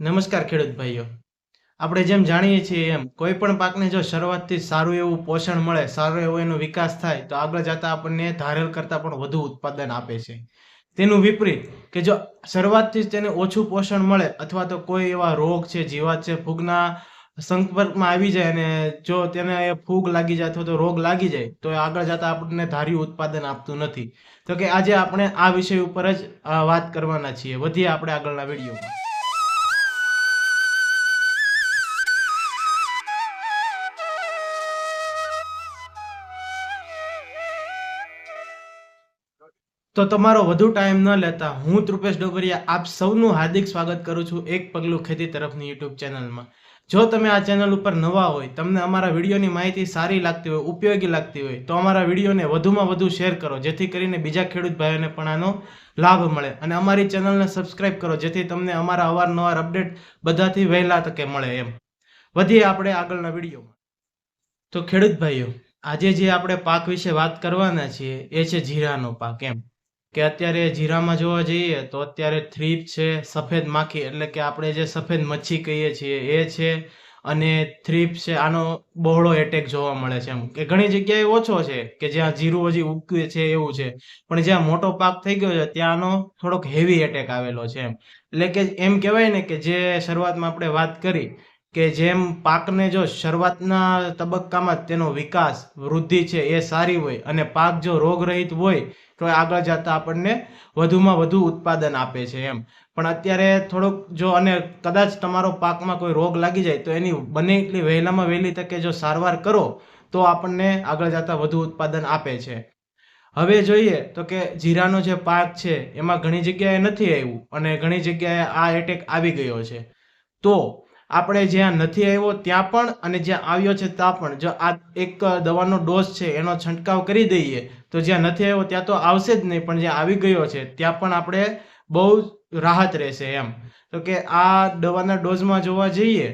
નમસ્કાર ખેડૂત ભાઈઓ. આપણે જેમ જાણીએ છીએ એમ, કોઈ પણ પાકને જો શરૂઆતથી સારું એવું પોષણ મળે, સારો એવો એનો વિકાસ થાય, તો આગળ જતા આપણને ધારેલ કરતાં પણ વધુ ઉત્પાદન આપે છે. તેનું વિપરીત, કે જો શરૂઆતથી જ તેને ઓછું પોષણ મળે, અથવા તો કોઈ એવા રોગ છે, જીવાત છે, ફૂગના સંપર્કમાં આવી જાય અને જો તેને ફૂગ લાગી જાય અથવા તો રોગ લાગી જાય, તો આગળ જતા આપણને ધાર્યું ઉત્પાદન આપતું નથી. તો કે આજે આપણે આ વિષય ઉપર જ વાત કરવાના છીએ. વધીએ આપણે આગળના વિડીયોમાં. તો તમારો વધુ ટાઈમ ન લેતા હું તૃપેશ ડોગરિયા આપ સૌનું હાર્દિક સ્વાગત કરું છું એક પગલું ખેતી તરફની યુટ્યુબ ચેનલમાં. જો તમે આ ચેનલ ઉપર નવા હોય, તમને અમારા વિડીયોની માહિતી સારી લાગતી હોય, ઉપયોગી લાગતી હોય, તો અમારા વિડીયોને વધુમાં વધુ શેર કરો, જેથી કરીને બીજા ખેડૂત ભાઈઓને પણ આનો લાભ મળે. અને અમારી ચેનલને સબસ્ક્રાઇબ કરો, જેથી તમને અમારા અવારનવાર અપડેટ બધાથી વહેલા તકે મળે એમ. વધીએ આપણે આગળના વિડીયોમાં. તો ખેડૂત ભાઈઓ, આજે જે આપણે પાક વિશે વાત કરવાના છીએ, એ છે જીરાનો પાક એમ. કે અત્યારે જીરામાં જોવા જઈએ તો અત્યારે થ્રીપ છે, સફેદ માખી એટલે કે આપણે જે સફેદ મચ્છી કહીએ છીએ એ છે અને થ્રીપ છે, આનો બહોળો એટેક જોવા મળે છે એમ. કે ઘણી જગ્યાએ ઓછો છે કે જ્યાં જીરું હજી ઉગે છે એવું છે. પણ જ્યાં મોટો પાક થઈ ગયો છે ત્યાં આનો થોડોક હેવી એટેક આવેલો છે એમ. એટલે કે એમ કહેવાય ને કે જે શરૂઆતમાં આપણે વાત કરી કે જેમ પાકને જો શરૂઆતના તબક્કામાં તેનો વિકાસ વૃદ્ધિ છે એ સારી હોય અને પાક જો રોગરહિત હોય, તો આગળ જતાં આપણને વધુમાં વધુ ઉત્પાદન આપે છે એમ. પણ અત્યારે થોડોક જો અને કદાચ તમારો પાકમાં કોઈ રોગ લાગી જાય, તો એની બને એટલી વહેલામાં વહેલી તકે જો સારવાર કરો, તો આપણને આગળ જતાં વધુ ઉત્પાદન આપે છે. હવે જોઈએ તો કે જીરાનો જે પાક છે, એમાં ઘણી જગ્યાએ નથી આવ્યું અને ઘણી જગ્યાએ આ એટેક આવી ગયો છે. તો આપણે જ્યાં નથી આવ્યો ત્યાં પણ અને જ્યાં આવ્યો છે ત્યાં પણ. જો આ એક દવાનો ડોઝ છે, એનો છંટકાવ કરી દઈએ, તો જ્યાં નથી આવ્યો ત્યાં તો આવશે જ નહીં, પણ જ્યાં આવી ગયો છે, ત્યાં પણ આપણે બહુ રાહત રહેશે એમ. તો કે આ દવાના ડોઝમાં જોવા જઈએ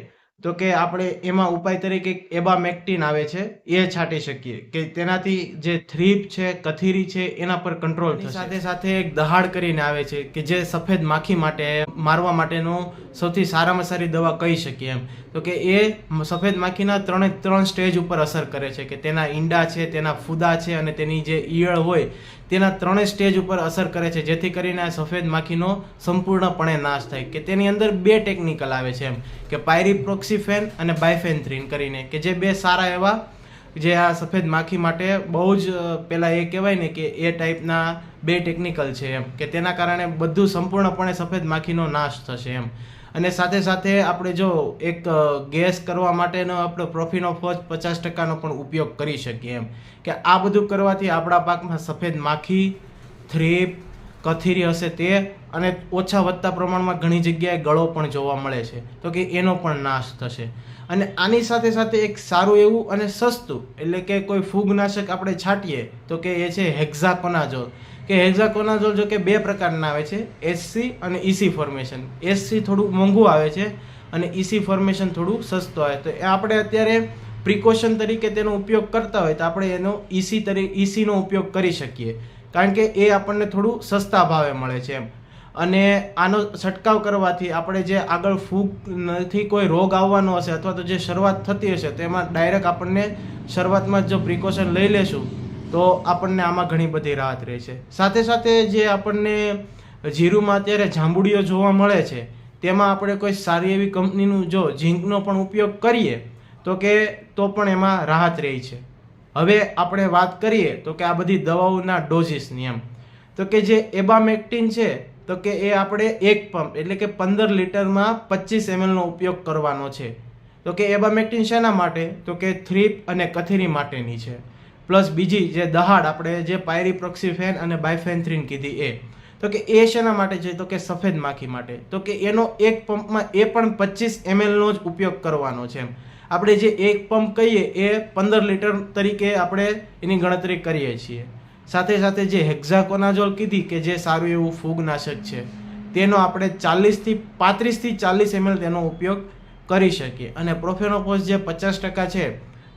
તો કે આપણે એમાં ઉપાય તરીકે એબામેક્ટિન આવે છે એ છાંટી શકીએ. કે તેનાથી જે થ્રીપ છે કથીરી છે એના પર કંટ્રોલ થશે. સાથે સાથે એક દહાડ કરીને આવે છે કે જે સફેદ માખી માટે મારવા માટેનું સૌથી સારામાં સારી દવા કહી શકીએ એમ. તો કે એ સફેદ માખીના ત્રણે ત્રણ સ્ટેજ ઉપર અસર કરે છે કે તેના ઈંડા છે તેના ફૂદા છે અને તેની જે ઈયળ હોય તેના ત્રણેય સ્ટેજ ઉપર અસર કરે છે જેથી કરીને આ સફેદ માખીનો સંપૂર્ણપણે નાશ થાય. કે તેની અંદર બે ટેકનિકલ આવે છે એમ. કે પાયરીપ્રોક્સીફેન અને બાયફેન્થ્રીન કરીને, કે જે બે સારા એવા જે આ સફેદ માખી માટે બહુ જ પહેલાં એ કહેવાય ને કે એ ટાઈપના બે ટેકનિકલ છે એમ. કે તેના કારણે બધું સંપૂર્ણપણે સફેદ માખીનો નાશ થશે એમ. અને સાથે સાથે આપણે જો એક ગેસ કરવા માટેનો આપણે પ્રોફિનોફોજ પચાસ ટકાનો પણ ઉપયોગ કરી શકીએ એમ. કે આ બધું કરવાથી આપણા પાકમાં સફેદ માખી, થ્રીપ કથીરી હશે તે અને ઓછા વધતા પ્રમાણમાં ઘણી જગ્યાએ ગળો પણ જોવા મળે છે. તો કે એનો પણ નાશ થશે. અને આની સાથે સાથે એક સારું એવું અને સસ્તું, એટલે કે કોઈ ફૂગનાશક આપણે છાંટીએ, તો કે એ છે હેક્ઝાકોનાઝોલ. કે હેક્ઝાકોનાઝોલ જો કે બે પ્રકારના આવે છે એસસી અને ઈસી ફોર્મેશન એસસી થોડું મોંઘું આવે છે અને ઈસી ફોર્મેશન થોડું સસ્તું આવે. તો એ આપણે અત્યારે પ્રિકોશન તરીકે તેનો ઉપયોગ કરતા હોય, તો આપણે એનો ઈસી તરીકે ઈસીનો ઉપયોગ કરી શકીએ. કારણ કે એ આપણને થોડું સસ્તા ભાવે મળે છે એમ. અને આનો છંટકાવ કરવાથી આપણે જે આગળ ફૂગ નથી, કોઈ રોગ આવવાનો હશે અથવા તો જે શરૂઆત થતી હશે તો એમાં ડાયરેક્ટ આપણને શરૂઆતમાં જો પ્રિકોશન લઈ લેશું, તો આપણને આમાં ઘણી બધી રાહત રહે છે. સાથે સાથે જે આપણને જીરુમાં અત્યારે જાંબુડીઓ જોવા મળે છે, તેમાં આપણે કોઈ સારી એવી કંપનીનું જો ઝીંકનો પણ ઉપયોગ કરીએ, તો કે તો પણ એમાં રાહત રહી છે. હવે આપણે વાત કરીએ તો કે આ બધી દવાઓના ડોઝિસની એમ. તો કે જે એબામેક્ટિન છે, તો કે એ આપણે એક પંપ એટલે કે પંદર લીટરમાં પચીસ એમએલનો ઉપયોગ કરવાનો છે. તો કે એબામેક્ટિન શેના માટે? તો કે થ્રીપ અને કથેરી માટેની છે. પ્લસ બીજી જે દહાડ આપણે જે પાયરીપ્રોક્સીફેન અને બાયફેન્થ્રીન કીધી એ. તો કે એ શેના માટે છે? તો કે સફેદ માખી માટે. તો કે એનો એક પંપમાં એ પણ પચીસ એમએલનો જ ઉપયોગ કરવાનો છે એમ. આપણે જે એક પંપ કહીએ, એ પંદર લીટર તરીકે આપણે એની ગણતરી કરીએ છીએ. સાથે સાથે જે હેક્ઝાકોનાઝોલ કીધી કે જે સારું એવું ફૂગનાશક છે, તેનો આપણે ચાલીસથી પાંત્રીસથી ચાલીસ એમએલ તેનો ઉપયોગ કરી શકીએ અને પ્રોફેનોફોસ જે પચાસ ટકા છે,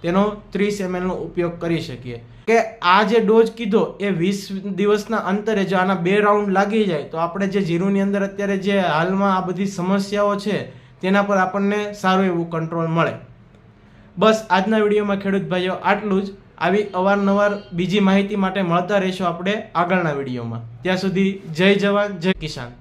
તેનો ત્રીસ એમએલનો ઉપયોગ કરી શકીએ. કે આ જે ડોઝ કીધો, એ વીસ દિવસના અંતરે જો આના બે રાઉન્ડ લાગી જાય, તો આપણે જે જીરુની અંદર અત્યારે જે હાલમાં આ બધી સમસ્યાઓ છે, તેના પર આપણને સારું એવું કંટ્રોલ મળે. બસ આજના વિડીયોમાં ખેડૂત ભાઈઓ આટલું જ. આવી અવારનવાર બીજી માહિતી માટે મળતા રહીશું આપણે આગળના વિડીયોમાં. ત્યાં સુધી જય જવાન, જય કિસાન.